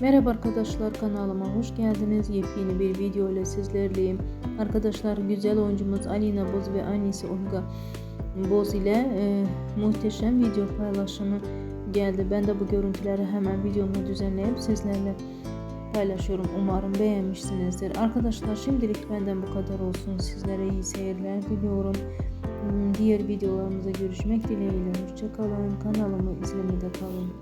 Merhaba arkadaşlar kanalıma hoş geldiniz. Yepyeni bir video ile sizlerleyim. Arkadaşlar güzel oyuncumuz Alina Boz ve annesi Olga Boz ile e, muhteşem video paylaşımı geldi. Ben de bu görüntüleri hemen videomu düzenleyip sizlerle paylaşıyorum. Umarım beğenmişsinizdir. Arkadaşlar şimdilik benden bu kadar olsun. Sizlere iyi seyirler diliyorum. Hmm, diğer videolarımıza görüşmek dileğiyle. Hoşçakalın. Kanalımı izlemede kalın.